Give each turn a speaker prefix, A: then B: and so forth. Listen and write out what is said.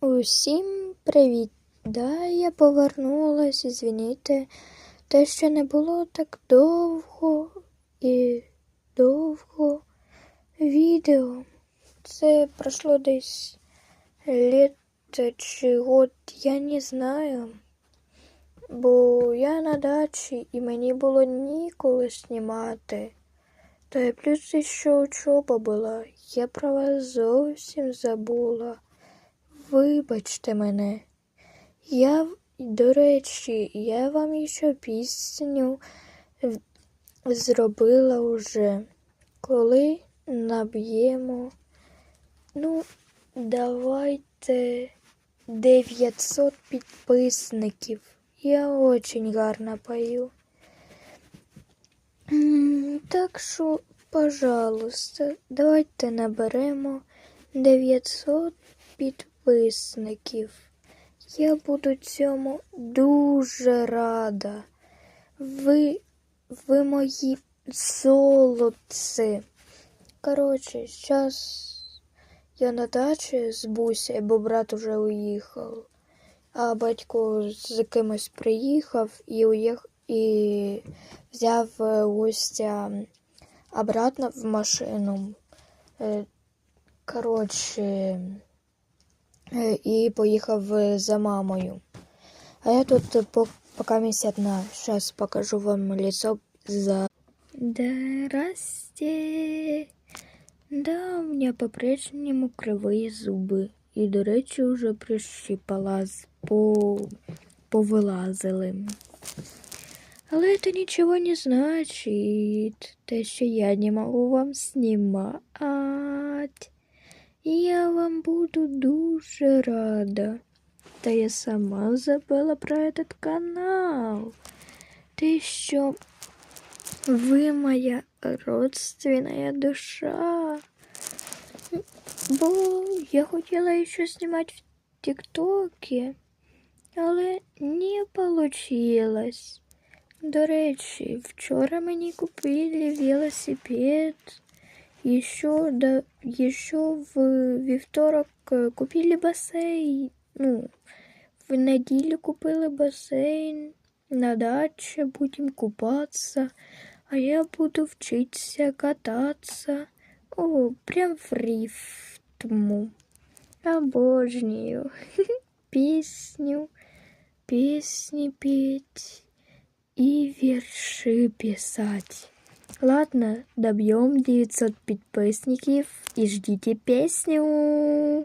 A: Усім привіт! Да, я повернулась, звінійте, те, що не було так довго і довго відео. Це пройшло десь літ чи год, я не знаю. Бо я на дачі і мені було ніколи знімати. Та й плюс ще учоба була. Я про вас зовсім забула. Вибачте мене. Я, до речі, я вам ще пісню зробила уже. Коли наб'ємо, ну, давайте 900 підписників. Я очень гарно пою. Так що, пожалуйста, давайте наберемо 900 підписників. Я буду цьому дуже рада. Ви, ви мої золотці. Коротше, зараз я на дачі з Бусі, бо брат уже уїхав, а батько з кимось приїхав і уїхав і взяв е, гостя обратно в машину. Е, Коротше, і поїхав е, за мамою. А я тут е, по, пока одна. Сейчас покажу вам лицо за... Здрасте. Да, у меня по-прежнему кривые зуби. І, до речі, вже прищипала, по... повилазили. Але це нічого не значить. Те, що я не можу вам знімати. Я вам буду дуже рада. Та я сама забыла про этот канал. Ти що? Ви моя родственная душа. Бо я хотіла ще знімати в Тіктокі, але не получилось. До речі, вчора мені купили велосипед. Еще, да, еще в вівторок купили басейн. Ну, в неділю купили басейн. На даче будем купаться. А я буду вчиться кататься. О, прям в рифму. Обожнюю. Песню, песни петь и верши писать. Ладно, добьем 900 подписчиков и ждите песню.